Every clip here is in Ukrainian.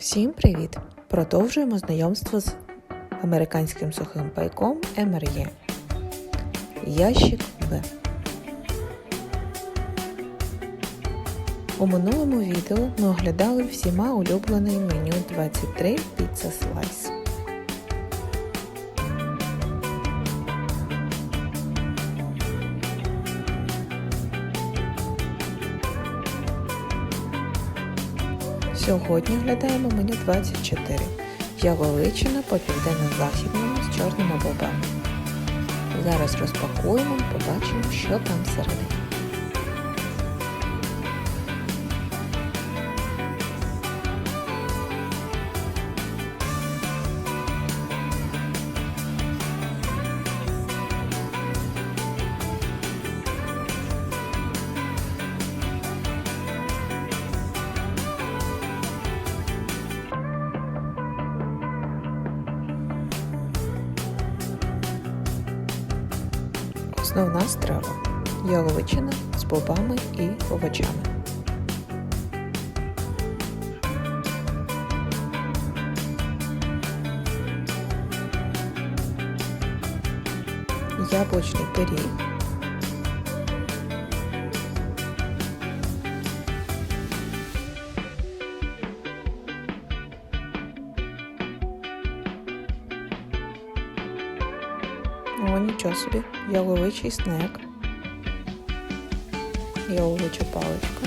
Всім привіт! Продовжуємо знайомство з американським сухим пайком МРЄ. Ящик Б. У минулому відео ми оглядали всіма улюблений меню 23 Pizza Slice. Сьогодні оглядаємо меню 24 Яловичина по південно-західному з чорними бобами. Зараз розпакуємо, побачимо, що там всередині. Основна страва яловичина з бобами і овочами. Яблучний пиріг. О, нічого собі, яловичий снек, яловича паличка.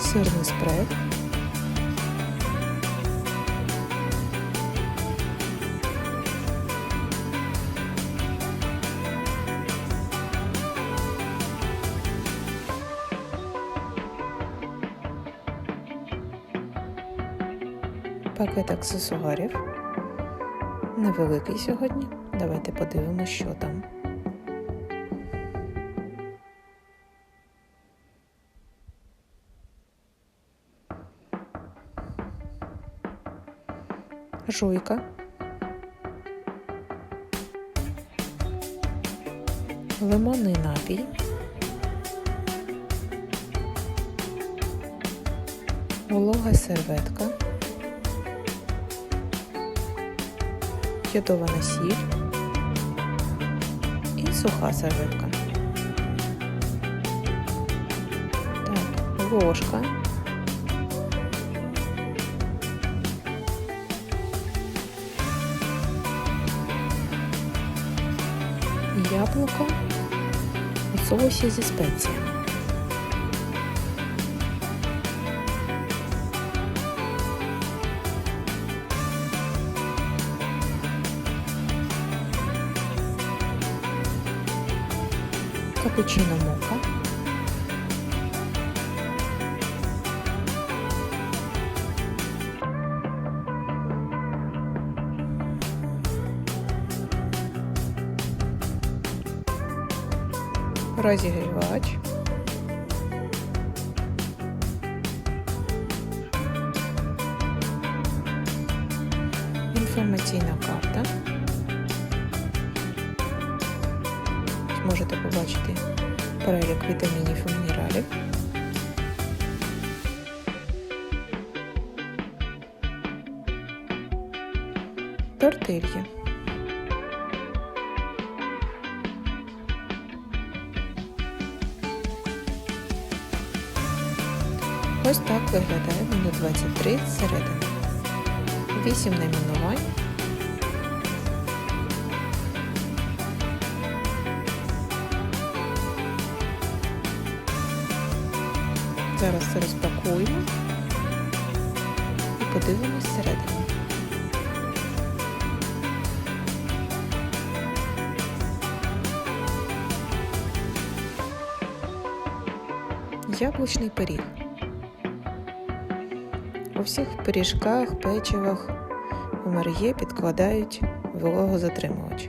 Сирний спред. Пакет аксесуарів. Невеликий сьогодні. Давайте подивимося, що там. Жуйка. Лимонний напій. Волога серветка. Йодована сіль і суха серветка. Так, ложка. Яблуко у соусі зі спеціями. Капучино мока. Розігрівач. Інформаційна карта. Можете побачити перелік вітамінів і мінералів. Тортильї. Ось так виглядає меню 23 зсередини. 8 найменувань. Зараз це розпакуємо і подивимось всередину. Яблучний пиріг. У всіх пиріжках, печивах у Мар'є підкладають вологозатримувач.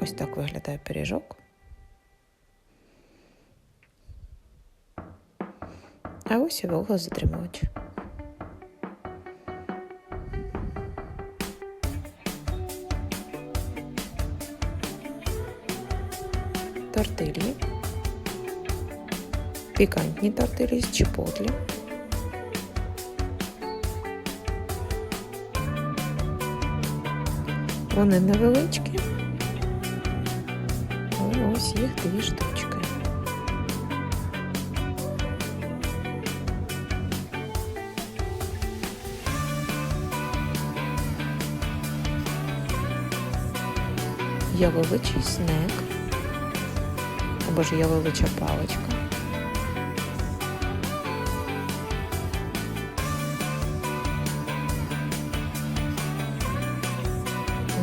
Ось так виглядає пиріжок. А ось і затримують. Тортилі, пікантні тортилі з чіпотлі. Вони невеличкі, але ось їх дві штучки. Яловичий снег або ж яловича паличка.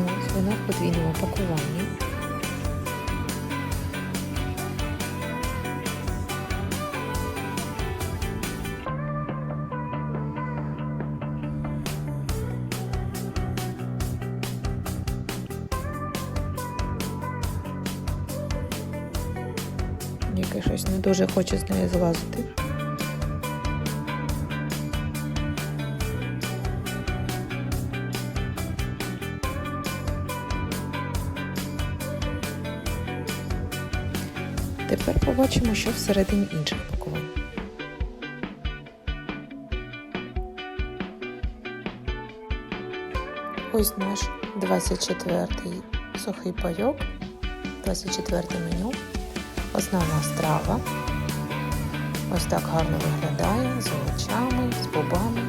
Ось вона в подвійному пакуванні. Яке щось не дуже хоче з неї злазити. Тепер побачимо, що всередині інших пакувань. Ось наш 24-й сухий пайок, 24 меню, основна страва. Ось так гарно виглядає з овочами, з бобами.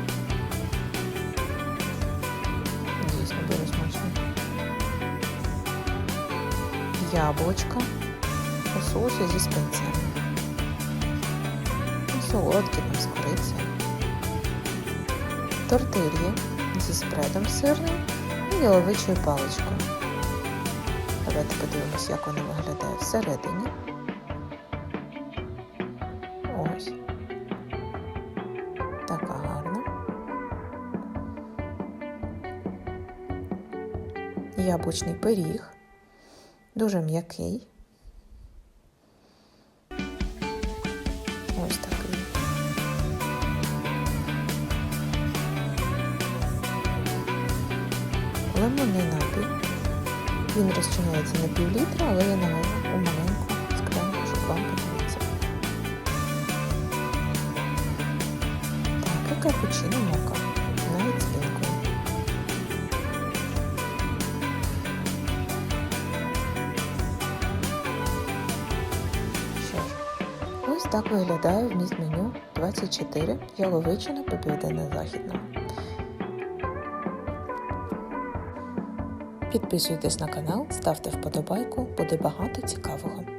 Дійсно дуже смачно. Яблучка у соусі зі специями. Солодкі там з корицею. Тортильї зі спредом сирним і яловичою паличкою. Давайте подивимось, як вона виглядає всередині. Ось. Така гарна. Яблучний пиріг. Дуже м'який. Ось такий. Лимонний напій. Він розчиняється на пів літра, але я налила у маленьку капучино мока. Навіть з. Що ось так виглядає вміст меню 24 яловичина по південно-західному. Підписуйтесь на канал, ставте вподобайку, буде багато цікавого.